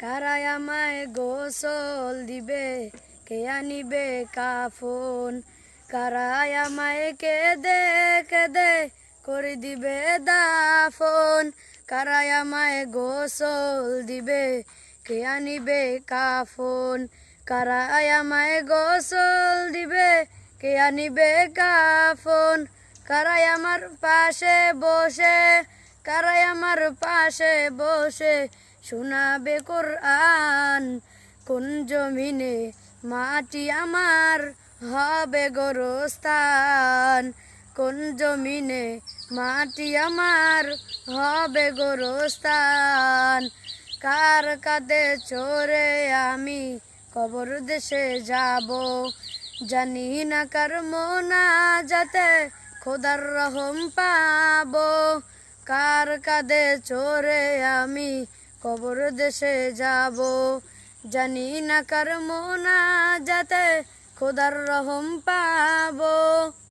কারায় আমায় গোসল দিবে? কে আনিবে কাফন? কারায় আমায় কেদে কেদে করে দিবে দাফন? কারায় আমায় গোসল দিবে? কে আনিবে কাফন? কারায় আমায় গোসল দিবে? কে আনিবে কাফন? কারাই আমার পাশে বসে কারাই আমার পাশে বসে শোনাবে কোরআন। কোন জমিনে মাটি আমার হবে গোরস্থান? কোন জমিনে মাটি আমার হবে গোরস্থান? কার কাঁধে চোরে আমি কবর দেশে যাব? জানি না কার মোনা যাতে খোদার রহম পাবো। কার কাঁধে চোরে আমি কবর দেশে যাব? জানি না কার মোনা যাতে খোদার রহম পাবো।